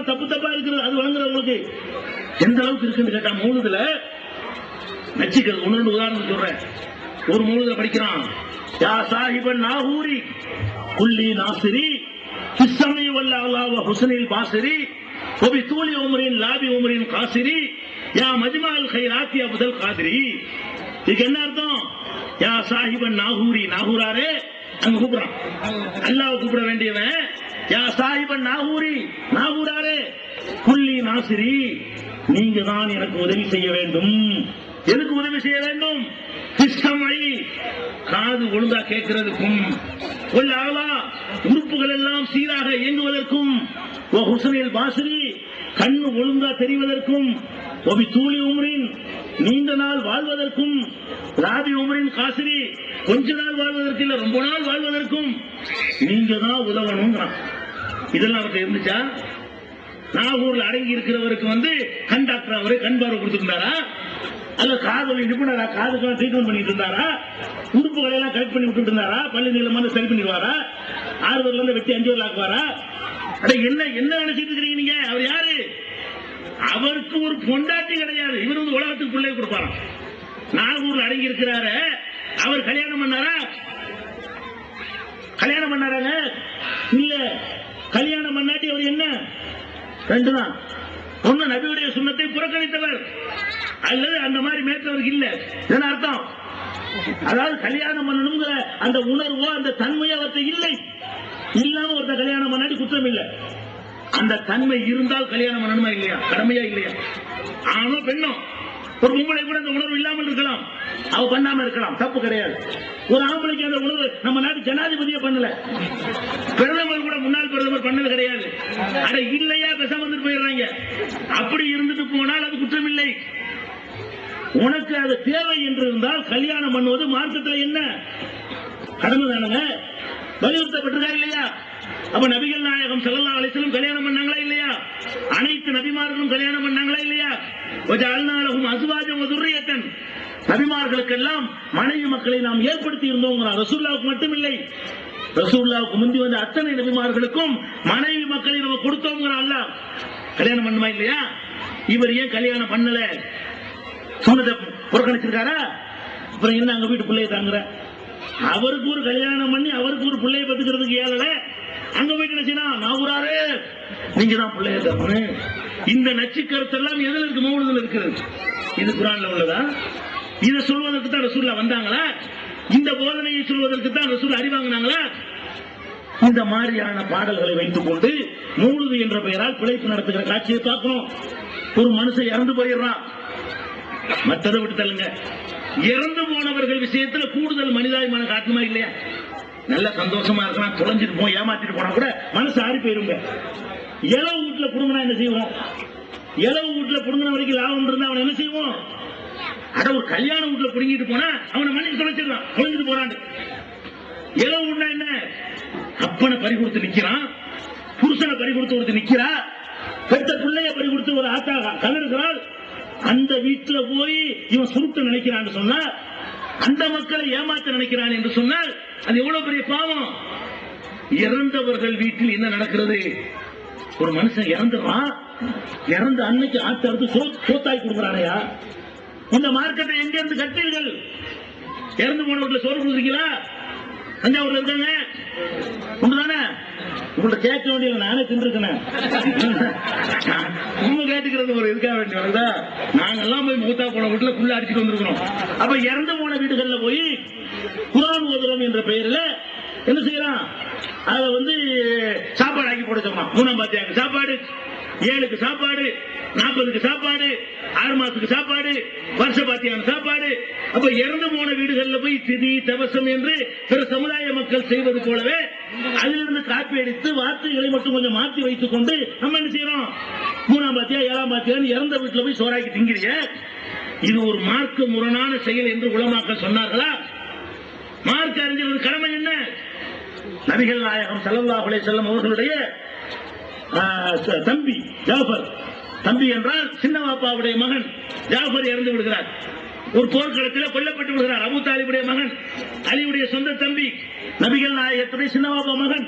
எல்லாம் தப்பு தப்பா இருக்கிறது அது வழங்குறவங்களுக்கு எந்த அளவுக்கு இருக்குன்னு கேட்டா மூணுதுல நச்சிக்கிறது ஒன்னு உதாரணம் சொல்றேன். ஒரு மூணுதுல படிக்கிறான். யா சாஹிபன் நாகூரி குல்லி நாசிரி கிஸ்ஸமை வல்ல அல்லாஹ் ஹுசனில் பாசிரி ஒபி தூளி உமரின் லாபி உமரின் காசிரி யா மஜ்மால் கைராத்தி அபுதல் காதிரி. இதுக்கு என்ன அர்த்தம்? யா சாஹிபன் நாகூரி நாகூராரே அங்க கூப்பிடுறான் அல்லாஹ் கூப்பிட வேண்டியவன். யா சாஹிபன் நாகூரி நாகூராரே. புள்ளி நாசிரி நீங்க தான் எனக்கு உதவி செய்ய வேண்டும். எதுக்கு உதவி செய்ய வேண்டும்? கிருஷ்ணமை காது ஒழுங்கா கேட்கிறதுக்கும் உள்ள ஆளா உறுப்புகள் எல்லாம் சீராக இயங்குவதற்கும் ஓ ஹுசனில் பாசிரி கண்ணு ஒழுங்கா தெரிவதற்கும் ஒபி தூளி உமரின் நீண்ட நாள் வாழ்வதற்கும் ராபி உமரின் காசிரி கொஞ்ச நாள் வாழ்வதற்கு இல்ல ரொம்ப நாள் வாழ்வதற்கும் நீங்க தான் உதவணுங்கிறான் இதெல்லாம் அவர்கிட்ட இருந்துச்சா? நாகூர்ல அடங்கி இருக்கிறவருக்கு வந்து கண் டாக்டர் அவரு கண் பார்வை கொடுத்துருந்தாரா? அல்ல காதல் நிபுணரா காதுக்கெல்லாம் ட்ரீட்மெண்ட் பண்ணிட்டு இருந்தாரா? உறுப்புகளை எல்லாம் கலெக்ட் பண்ணி விட்டுட்டு இருந்தாரா? பள்ளி நீளமான சரி பண்ணிடுவாரா? ஆறு வரல இருந்து வெட்டி அஞ்சு வரல ஆக்குவாரா? அட என்ன என்ன நினைச்சிட்டு இருக்கிறீங்க நீங்க? அவர் யாரு? அவருக்கு ஒரு பொண்டாட்டி கிடையாது. இவர் வந்து உலகத்துக்கு பிள்ளை கொடுப்பாராம். நாகூர்ல அடங்கி இருக்கிறாரு அவர் கல்யாணம் பண்ணாரா? கல்யாணம் பண்ணாராங்க? இல்ல கல்யாணம் பண்ணாட்டி அவர் என்ன? ரெண்டு தான். ஒண்ணு நபியுடைய சுண்ணத்தை புறக்கணித்தவர். அல்லது அந்த மாதிரி மேற்றவருக்கு இல்ல. என்ன அர்த்தம்? அதாவது கல்யாணம் பண்ணணுங்கிற அந்த உணர்வோ அந்த தன்மையோ அவர்கிட்ட இல்லை. இல்லாம ஒருத்த கல்யாணம் பண்ணாட்டி குற்றம் இல்லை. அந்த தன்மை இருந்தால் கல்யாணம் பண்ணணுமா இல்லையா? கடமையா இல்லையா? ஆனோ பெண்ணோ? ஒரு பொம்பளை கூட அந்த உணர்வு இல்லாமல் இருக்கலாம். அவ பண்ணாம இருக்கலாம். தப்பு கிடையாது. ஒரு ஆம்பளைக்கு அந்த உணர்வு நம்ம நாட்டு ஜனாதிபதியே பண்ணல. பிரதமர் கூட முன்னாள் பிரதமர் பண்ணது கிடையாது. அட இல்லையா பேசாம வந்துட்டு போயிடுறாங்க. அப்படி இருந்துட்டு போனால் அது குற்றம் இல்லை உனக்கு அது தேவை என்று இருந்தால் கல்யாணம் பண்ணுவது மார்க்கத்தில் என்ன? கடமை தானுங்க வலியுறுத்தப்பட்டிருக்காரு இல்லையா? அப்ப நபிகள் நாயகம் ஸல்லல்லாஹு அலைஹி கல்யாணம் பண்ணாங்களா இல்லையா? அனைத்து நபிமார்களும் கல்யாணம் பண்ணாங்களா இல்லையா? வஜஅல்னாலஹும் அசுவாஜம் வதுர்ரியத்தன் நபிமார்களுக்கெல்லாம் மனைவி மக்களை நாம் ஏற்படுத்தி இருந்தோம் ரசூல்லாவுக்கு மட்டுமில்லை. ரசூல்லாவுக்கு முந்தி வந்த அத்தனை நபிமார்களுக்கும் மனைவி மக்களை நம்ம கொடுத்தோங்கிற அல்ல கல்யாணம் பண்ணுமா இல்லையா? இவர் ஏன் கல்யாணம் பண்ணல? சொன்னதை புறக்கணிச்சிருக்காரா? அப்புறம் என்ன அங்க வீட்டு பிள்ளைய தாங்குற? அவருக்கு ஒரு கல்யாணம் பண்ணி அவருக்கு ஒரு பிள்ளைய பத்துக்கிறதுக்கு ஏழல அங்க போயிட்டு நட்சனா நான் ஊராரு. நீங்க தான் பிள்ளைய தரணும் இந்த நச்சு கருத்தெல்லாம் எதுல இருக்கு? மௌனத்தில் இருக்கிறது. இது குரான்ல உள்ளதா? இதை சொல்வதற்கு தான் ரசூல்லா வந்தாங்களா? இந்த போதனையை சொல்வதற்கு தான் ரசூல் அறிவாங்கினாங்களா? இந்த மாதிரியான பாடல்களை வைத்துக் கொண்டு மூழுது என்ற பெயரால் பிழைப்பு நடத்துகிற காட்சியை பார்க்கணும். ஒரு மனுஷன் இறந்து போயிடுறான். மற்றதை விட்டு தள்ளுங்க. இறந்து போனவர்கள் விஷயத்துல கூடுதல் மனிதாபிமான காட்டுமா இல்லையா? நல்ல சந்தோஷமா இருக்கலாம் தொலைஞ்சிட்டு போய் ஏமாத்திட்டு போனா கூட மனசு ஆறி போயிருங்க. இளவு வீட்டுல புடுங்கினா என்ன செய்வோம்? இளவு வீட்டுல புடுங்கின வரைக்கும் லாபம் இருந்தா அவன் என்ன செய்வோம்? அட ஒரு கல்யாண வீட்டுல புடுங்கிட்டு போனா அவனை மன்னிச்சு தொலைச்சிடலாம் தொலைஞ்சிட்டு போறான் இளவு வீடுனா என்ன? அப்பனை பறி கொடுத்து நிக்கிறான். புருஷனை பறி கொடுத்து ஒருத்தர் நிக்கிறா. பெத்த பிள்ளைய பறி கொடுத்து ஒரு ஆத்தா கலருகிறாள் அந்த வீட்டுல போய் இவன் சுருட்டு நினைக்கிறான்னு சொன்னா அந்த மக்களை ஏமாத்த நினைக்கிறான் என்று சொன்னால் அது எவ்வளவு பெரிய பாவம்? இறந்தவர்கள் வீட்டில் என்ன நடக்கிறது? ஒரு மனுஷன் இறந்துடுறான் இறந்த அன்னைக்கு ஆட்டு அறுத்து சோத்தாய் கொடுக்குறானையா? இந்த மார்க்கெட்டை எங்க இருந்து கட்டீர்கள் இறந்து போனவர்கள் சோறு கொடுக்குறீங்களா தஞ்சாவூர்ல இருக்காங்க. உண்டுதானே? உங்கள்ட்ட கேட்க வேண்டிய நானே தின்றுக்கிறேன் உங்க கேட்டுக்கிறது ஒரு இருக்க வேண்டிய நாங்க எல்லாம் போய் மூத்தா போன வீட்டுல புள்ள அடிச்சுட்டு வந்திருக்கிறோம் அப்ப இறந்து போன வீடுகள்ல போய் குரான் ஓதுறோம் என்ற பெயர்ல என்ன செய்யலாம்? அதை வந்து சாப்பாடு ஆக்கி போட சொன்னா மூணாம் பாத்தியாங்க சாப்பாடு ஏழுக்கு சாப்பாடு நாற்பதுக்கு சாப்பாடு ஆறு மாசத்துக்கு சாப்பாடு வருஷ பாத்தியான சாப்பாடு. அப்ப இறந்து போன வீடுகள்ல போய் திதி தவசம் என்று பிற சமுதாய மக்கள் செய்வது போலவே அதிலிருந்து காப்பி அடித்து வார்த்தைகளை மட்டும் கொஞ்சம் மாற்றி வைத்துக் கொண்டு நம்ம என்ன செய்யறோம்? மூணாம் பாத்தியா ஏழாம் பாத்தியான்னு இறந்த வீட்டுல போய் சோறாக்கி திங்கிறீங்க. இது ஒரு மார்க்க முரணான செயல் என்று உலமாக்கள் சொன்னார்களா? மார்க்க அறிஞர்கள் கடமை என்ன? நபிகள் நாயகம் செல்லல்லா அலைஹி அவர்களுடைய தம்பி ஜாஃபர். தம்பி என்றால் சின்ன பாப்பாவுடைய மகன். ஜாஃபர் இறந்து விடுகிறார். ஒரு போர்க்களத்தில் கொல்லப்பட்டு விடுகிறார். அபு தாலிபுடைய மகன். அலிவுடைய சொந்த தம்பி நபிகள் நாயகத்துடைய சின்னவாப்பா மகன்.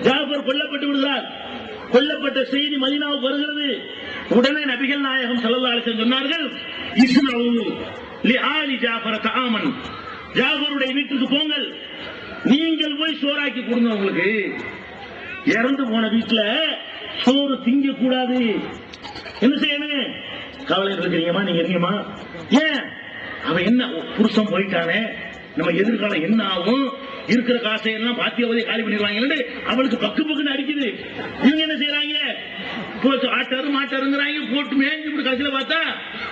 ஜாஃபர் கொல்லப்பட்டு விடுகிறார். கொல்லப்பட்ட செய்தி மதினாவுக்கு வருகிறது. உடனே நபிகள் நாயகம் ஸல்லல்லாஹு சொன்னார்கள் இஸ்னவு லி ஆலி ஜாஃபர் தாமன் ஜாஃபருடைய வீட்டுக்கு போங்கள். நீங்கள் போய் சோறாக்கி கொடுங்க உங்களுக்கு. இறந்து போன வீட்டுல சோறு திங்க கூடாது என்ன செய்யணும்? கவலை இருக்கிறீங்கம்மா நீங்க இருக்கீங்கம்மா. ஏன்? அவன் என்ன புருஷன் போயிட்டானே. நம்ம எதிர்காலம் என்ன ஆகும்? இருக்கிற காசை எல்லாம் பாத்தியாவதே காலி பண்ணிடுவாங்க. அவளுக்கு பக்கு பக்குன்னு அடிக்குது. இவங்க என்ன செய்யறாங்க போட்டு ஆட்டாரு மாட்டாருங்கிறாங்க. போட்டு மேய்ஞ்சு இப்படி கடைசியில பார்த்தா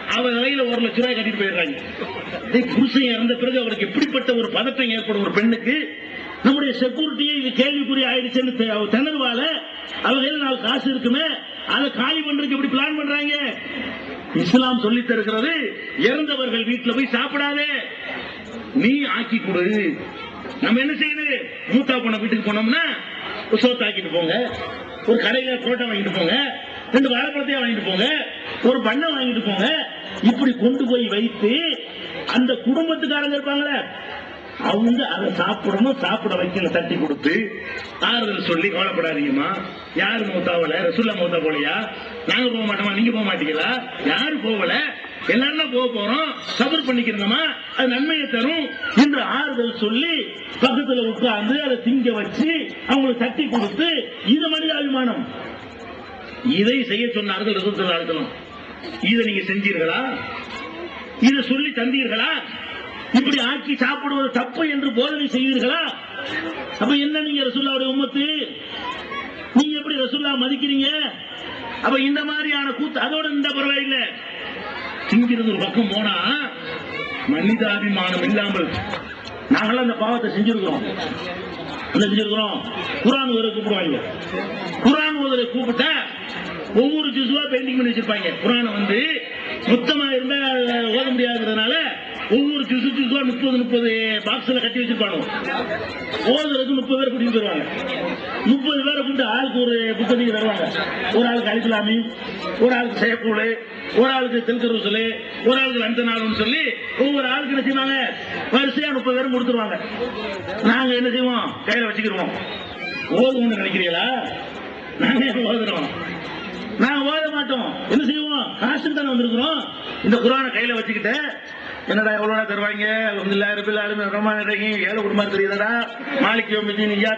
அவ கையில ஒரு லட்ச ரூபாய் கட்டிட்டு போயிடுறாங்க. புருஷன் இறந்த பிறகு அவளுக்கு எப்படிப்பட்ட ஒரு பதட்டம் ஏற்படும் ஒரு பெண்ணுக்கு? நம்முடைய செக்யூரிட்டியை இது கேள்விக்குறி ஆயிடுச்சுன்னு தெ- திணறுவால அவங்க நாலு காசு இருக்குமே? அதை காலி பண்றதுக்கு எப்படி பிளான் பண்றாங்க? இஸ்லாம் சொல்லி தருகிறது இறந்தவர்கள் வீட்டுல போய் சாப்பிடாதே. நீ ஆக்கி கொடு. நம்ம என்ன செய்யணும் மூத்தா போன வீட்டுக்கு போனோம்னா ஒரு சோத்து ஆக்கிட்டு போங்க. ஒரு கடையில புரோட்டா வாங்கிட்டு போங்க. ரெண்டு வாழைப்பழத்தையும் வாங்கிட்டு போங்க. ஒரு பண்ணை வாங்கிட்டு போங்க. இப்படி கொண்டு போய் வைத்து அந்த குடும்பத்துக்காரங்க இருப்பாங்களே அவங்க அதை சாப்பிடணும் சாப்பிட வைக்கல தட்டி கொடுத்து ஆறுதல் சொல்லி கவலைப்படாதீங்கம்மா. யாரு மூத்தாவல ரசுல்லா மூத்தா போலையா? நாங்க போக மாட்டோமா? நீங்க போக மாட்டீங்களா? யாரு போகல. எல்லாரும் போக போறோம். சபர் பண்ணிக்கிறோமா அது நன்மையை தரும் என்று ஆறுதல் சொல்லி பக்கத்துல உட்கார்ந்து அதை திங்க வச்சு அவங்களுக்கு தட்டி கொடுத்து இது மனித அபிமானம். இதை செய்ய சொன்னார்கள் ரசூலுல்லாஹி அலைஹி இதை நீங்க செஞ்சீர்களா? இதை சொல்லி தந்தீர்களா? இப்படி ஆக்கி சாப்பிடுவது தப்பு என்று போதனை செய்வீர்களா? அப்ப என்ன நீங்க ரசுல்லாவுடைய உம்மத்து? நீங்க எப்படி ரசுல்லா மதிக்கிறீங்க? அப்ப இந்த மாதிரியான கூத்து அதோட இந்த பரவாயில்ல. திங்கிறது ஒரு பக்கம் போனா மனிதாபிமானம் இல்லாமல் நாங்களாம் அந்த பாவத்தை செஞ்சிருக்கிறோம். என்ன செஞ்சிருக்கிறோம்? குரான் ஒரு கூப்பிடுவாங்க. குரான் ஓதரை கூப்பிட்டா ஒவ்வொரு ஜிசுவா பெயிண்டிங் பண்ணி வச்சிருப்பாங்க. குரானை வந்து மொத்தமா இருந்தா ஓத முடியாதுன்றதுனால ஒவ்வொரு ஜிசு ஜிசுவா முப்பது முப்பது பாக்ஸ்ல கட்டி வச்சிருப்பானோ ஓதுறதுக்கு முப்பது பேர் கூட்டிட்டு வருவாங்க முப்பது பேரை கூட்டு ஆளுக்கு ஒரு புத்தகம் தருவாங்க. ஒரு ஆளுக்கு அலிஸ்லாமி ஒரு ஆளுக்கு சேக்கூடு ஒரு ஆளுக்கு தெல்கருசலு ஒரு ஆளுக்கு லந்த நாள்னு சொல்லி ஒவ்வொரு ஆளுக்கு என்ன செய்வாங்க? வரிசையா முப்பது பேரும் கொடுத்துருவாங்க. நாங்க என்ன செய்வோம்? கையில வச்சுக்கிருவோம். ஓதுவோம்னு நினைக்கிறீங்களா? நாங்க ஓதுறோம். நாங்க ஓத மாட்டோம். என்ன செய்வோம்? காசுக்கு தானே வந்திருக்கிறோம். இந்த குரானை கையில வச்சுக்கிட்டு என்னடா எவ்வளவு தருவாங்க? ஆலமீன் ரஹ்மான் ரஹீம் ஏழு குடும்பம் தெரியுதடா. மாலிக் யௌமித்தீன் இய்யா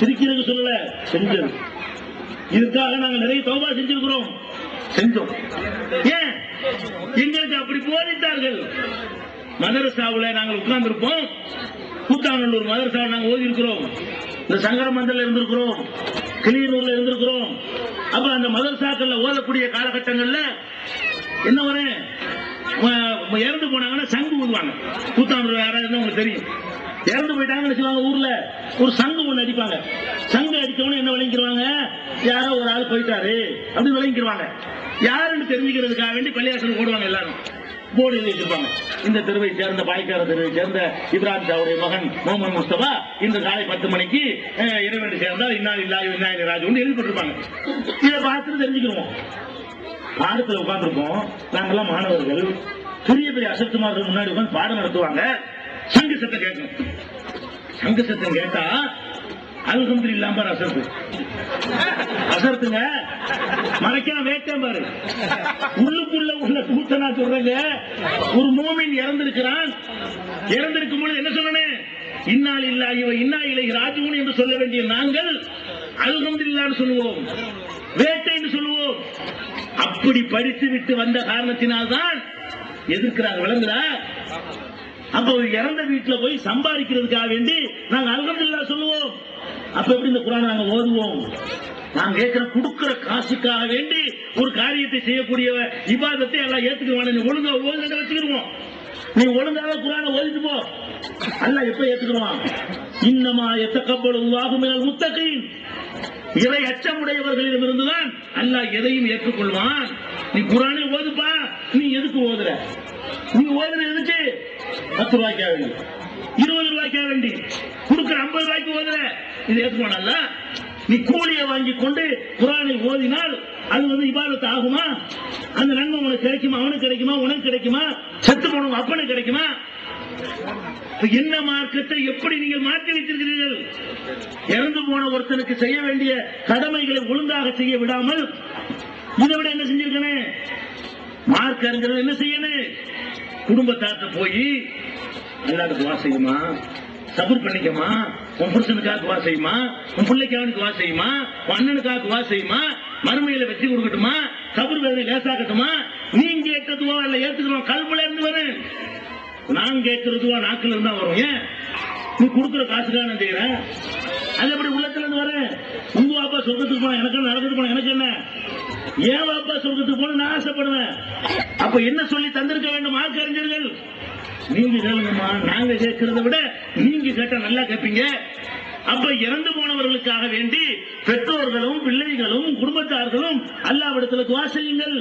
சிரிக்கிறதுக்கு சொல்லல. செஞ்சது இதுக்காக நாங்க நிறைய தௌபா செஞ்சிருக்கிறோம். செஞ்சோம். ஏன்? எங்களுக்கு அப்படி போதித்தார்கள். மதரசாவுல நாங்கள் உட்கார்ந்திருப்போம். கூத்தாநல்லூர் மதரசாவில் நாங்கள் ஓதி இருக்கிறோம் இந்த சங்கரமந்தல இருந்திருக்கிறோம். கிளியனூர்ல இருந்திருக்கிறோம். அப்ப அந்த மதரசாக்கள்ல ஓதக்கூடிய காலகட்டங்கள்ல என்ன வரும்? அப்ப இறந்து போனாங்கன்னா சங்கு ஊதுவாங்க. கூத்தாண்டு யாராவது உங்களுக்கு தெரியும். இறந்து போயிட்டாங்கன்னு வச்சுக்கோங்க ஊர்ல. ஒரு சங்கு ஒண்ணு அடிப்பாங்க. சங்கு அடிச்சவனு என்ன விளங்கிடுவாங்க யாரோ ஒரு ஆள் போயிட்டாரு. அப்படின்னு விளங்கிடுவாங்க யாருன்னு தெரிஞ்சுக்கிறதுக்காக வேண்டி பள்ளியாசல் போடுவாங்க எல்லாரும். போர்டு எழுதி வச்சிருப்பாங்க. இந்த தெருவை சேர்ந்த பாய்க்கார தெருவை சேர்ந்த இப்ராஹிம் ஷாவுடைய மகன் முகமது முஸ்தபா இன்று காலை பத்து மணிக்கு அஹ், சேர்ந்தால் இன்னால் இல்லா விநாயகர் ராஜு எழுதி போட்டிருப்பாங்க இதை பார்த்துட்டு தெரிஞ்சுக்கிடுவோம் பாடத்துல உட்கார்ந்துருப்போம். நாங்கெல்லாம் மாணவர்கள். பெரிய பெரிய அசத்துமார்கள் முன்னாடி உட்கார்ந்து பாடம் நடத்துவாங்க. சங்கு சத்தம் கேட்கும். சங்கு சத்தம் கேட்டா அல்ஹம்து இல்லாம பாரு அசத்து அசத்துங்க மறைக்காம வேட்டேன் பாரு. உள்ளுக்குள்ள உள்ள கூத்த நான் சொல்றேங்க. ஒரு மோமின் இறந்திருக்கிறான். இறந்திருக்கும் பொழுது என்ன சொல்லணும்? இன்னால் இல்லா இவ இன்னா இலை ராஜுவன் என்று சொல்ல வேண்டிய நாங்கள் அல்ஹம்துலில்லாஹ்னு சொல்லுவோம். வேட்டை என்று சொல்லுவோம். அப்படி படித்து விட்டு வந்த காரணத்தினால்தான் எதிர்க்கிறாங்க விளங்குதா? அப்ப ஒரு இறந்த வீட்டுல போய் சம்பாதிக்கிறதுக்காக வேண்டி நாங்க அல்ஹம்துலில்லாஹ் சொல்லுவோம். அப்ப எப்படி இந்த குரான் நாங்க ஓதுவோம்? நான் கேட்கிற கொடுக்கிற காசுக்காக வேண்டி ஒரு காரியத்தை செய்யக்கூடிய இபாதத்தை எல்லாம் ஏத்துக்குவாங்க நீ ஒழுங்கா ஓதுங்க வச்சுக்கிடுவோம். நீ ஒழுங்காக குரானை ஓதிட்டு போ. அல்லாஹ் எப்ப ஏத்துக்குவான் இன்னமா எத்தக்கப்படும் மினல் முத்தகையின் இறை அச்சமுடையவர்களிடமிருந்துதான் அல்லாஹ் எதையும் ஏற்றுக்கொள்வான். நீ குரானை ஓதுப்பா நீ எதுக்கு ஓதுற? நீ ஓதுன எதுக்கு? பத்து ரூபாய்க்கா வேண்டி இருபது ரூபாய்க்கா வேண்டி கொடுக்குற ஐம்பது ரூபாய்க்கு ஓதுற. இது ஏற்றுக்கோனல்ல நீ கூலியை வாங்கி கொண்டு குரானை ஓதினால் அது வந்து இபாதத்து ஆகுமா? அந்த நன்மை உனக்கு கிடைக்குமா? அவனுக்கு கிடைக்குமா? உனக்கு கிடைக்குமா? செத்து போனவங்க அப்பனுக்கு கிடைக்குமா? என்ன மார்க்கத்தை எப்படி நீங்கள் மாற்றி வைத்திருக்கிறீர்கள்? இறந்து போன ஒருத்தனுக்கு செய்ய வேண்டிய கடமைகளை ஒழுங்காக செய்ய விடாமல் இதை விட என்ன செஞ்சிருக்கணும் மார்க் அறிஞர்கள் என்ன செய்யணும் குடும்பத்தார்ட்ட போய் எல்லாருக்கும் துவா செய்யுமா? சபர் பண்ணிக்கமா? உன் புருஷனுக்காக துவா செய்யுமா? உன் பிள்ளைக்காக துவா செய்யுமா? உன் அண்ணனுக்காக துவா செய்யுமா? மறுமையில வெற்றி கொடுக்கட்டுமா? சபூர் வேதனை லேசாக்கட்டுமா? நீங்க கேட்ட துவா இல்ல ஏத்துக்கிறோம். கல்வில இருந்து வரேன். நான் கேட்கறதுவா நாக்குல இருந்தா வரும். ஏன்? நீ கொடுக்குற காசுக்காக நான் செய்யறேன். அது எப்படி உள்ளத்துல இருந்து வரேன் உங்க அப்பா சொர்க்கத்துக்கு போனா எனக்கு நடக்குது போனா எனக்கு என்ன? ஏன் அப்பா சொர்க்கத்துக்கு போன நான் ஆசைப்படுவேன். அப்ப என்ன சொல்லி தந்திருக்க வேண்டும் ஆக்கு அறிஞர்கள் நீங்க கேளுங்கம்மா நாங்க கேட்கறத விட நீங்க கேட்டா நல்லா கேட்பீங்க. அப்ப இறந்து போனவர்களுக்காக வேண்டி பெற்றோர்களும் பிள்ளைகளும் குடும்பத்தார்களும் அல்லாவிடத்துல துவா செய்யுங்கள்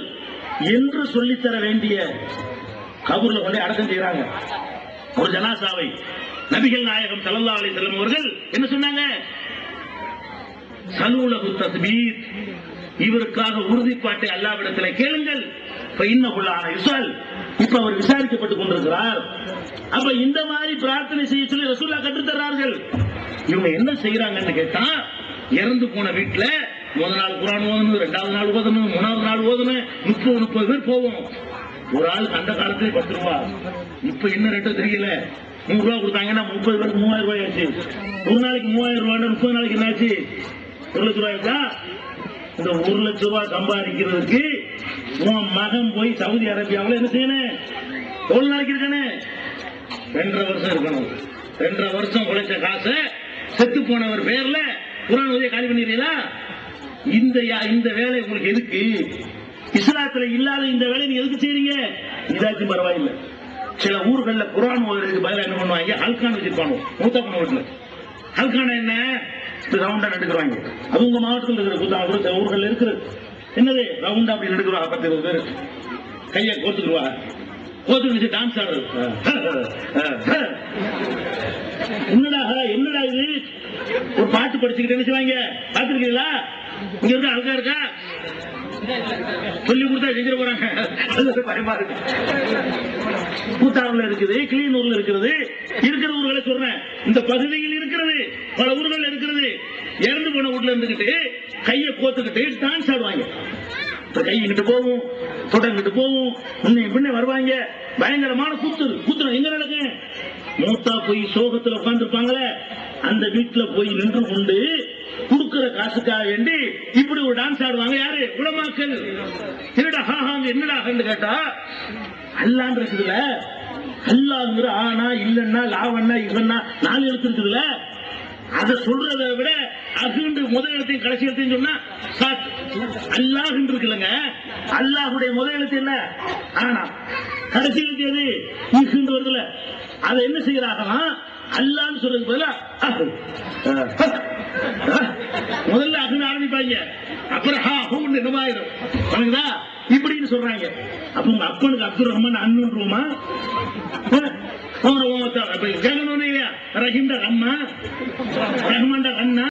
என்று சொல்லித்தர வேண்டிய கபூர்ல கொண்டு அடக்கம் செய்யறாங்க ஒரு ஜனாசாவை நபிகள் நாயகம் ஸல்லல்லாஹு அலி செல்லம் அவர்கள் என்ன சொன்னாங்க? சலூலகு தஸ்பீத். இவருக்காக உறுதிப்பாட்டை அல்லாவிடத்தில் கேளுங்கள். இன்னகுள்ளான யுசல் இப்ப அவர் விசாரிக்கப்பட்டுக் கொண்டிருக்கிறார். அப்ப இந்த மாதிரி பிரார்த்தனை செய்ய சொல்லி ரசூல்லா கற்றுத்தர்றார்கள் இவங்க என்ன செய்யறாங்கன்னு கேட்டா இறந்து போன வீட்டுல முதல் நாள் குரான் ஓதணும் ரெண்டாவது நாள் ஓதணும் மூணாவது நாள் ஓதணும் முப்பது முப்பது பேர் போவோம். ஒரு ஆள் அந்த காலத்துல பத்து ரூபா இப்ப என்ன ரேட்டோ தெரியல. நூறு ரூபா கொடுத்தாங்கன்னா முப்பது பேருக்கு மூவாயிரம் ரூபாய் ஆச்சு. ஒரு நாளைக்கு மூவாயிரம் ரூபாய் முப்பது நாளைக்கு என்ன ஆச்சு ஒரு லட்ச ரூபாய்க்கா இந்த ஒரு லட்ச ரூபாய் சம்பாதிக்கிறதுக்கு உன் மகன் போய் சவுதி அரேபியாவில் என்ன செய்யணும்? ஒரு நாளைக்கு இருக்கானே? ரெண்டரை வருஷம் இருக்கணும். ரெண்டரை வருஷம் உழைச்ச காசை செத்து போனவர் பேர்ல குரான் உதவியை காலி பண்ணிடுறீங்களா இந்த யா- இந்த வேலை உங்களுக்கு எதுக்கு? இஸ்லாத்துல இல்லாத இந்த வேலை நீங்க எதுக்கு செய்றீங்க? இதாச்சும் பரவாயில்லை. சில ஊர்கள்ல குரான் ஓதுறதுக்கு பதிலாக என்ன பண்ணுவாங்க? ஹல்கான் வச்சிருப்பாங்க. மூத்த பண்ண வீட்டுல. ஹல்கான் என்ன? ரவுண்டா நடுக்குறாங்க அது உங்க மாவட்டத்தில் இருக்கிற குத்தா கூட சில ஊர்களில் இருக்குது. என்னது? ரவுண்டா அப்படி நடுக்குறா பத்து இருபது பேர். கையை கோத்துக்குருவா கோத்துக்கு டான்ஸ் ஆடுறது. என்னடா என்னடா இது? ஒரு பாட்டு படிச்சுக்கிட்டு என்ன செய்வாங்க? பாத்துருக்கீங்களா இங்க இருக்கா அழகா இருக்கா? சொல்லி கொடுத்தா செஞ்சிட போறாங்க. பயமா இருக்கு. கூத்தாறுல இருக்குது கிளியனூர்ல இருக்கிறது இருக்கிற ஊர்களை சொல்றேன் இந்த பகுதியில் இருக்கிறது பல ஊர்கள் இருக்கிறது. இறந்து போன வீட்டுல இருந்துகிட்டு கையை கோத்துக்கிட்டு டான்ஸ் ஆடுவாங்க. இப்ப கை போகும் தொடங்கிட்டு போகும். முன்ன பின்ன வருவாங்க. பயங்கரமான கூத்து கூத்துறோம் எங்க நடக்கு? மூத்தா போய் சோகத்துல உட்காந்துருப்பாங்களே அந்த வீட்டுல போய் நின்று கொண்டு கொடுக்கிற காசுக்காக வேண்டி இப்படி ஒரு டான்ஸ் ஆடுவாங்க? யாரு? உலமாக்கள். என்னடா ஹாஹாங்க என்னடா கேட்டா அல்லான் இருக்குதுல அல்லாங்கிற ஆனா இல்லன்னா லாவண்ணா இவன்னா நாலு எழுத்து இருக்குதுல அதை சொல்றதை விட அகுண்டு முதல் எழுத்தையும் கடைசி எழுத்தையும் சொன்னா அல்லாஹ் இருக்குல்லங்க. அல்லாஹுடைய முதல் எழுத்து என்ன? ஆனா. கடைசி எழுத்து எது? இகுண்டு வருதுல அதை என்ன செய்யறாங்கன்னா அல்லான்னு சொல்றதுக்கு பதிலா முதல்ல அகுன்னு ஆரம்பிப்பாங்க அப்புறம் ஹா ஹூன்னு என்னமாயிரும் வணங்குதா இப்படின்னு சொல்றாங்க. அப்ப உங்க அப்பனுக்கு அப்துல் ரஹ்மான் அண்ணுருமா கேட்கணும் இல்லையா? ரஹீம்டா அம்மா? ரஹ்மான்டா அண்ணா?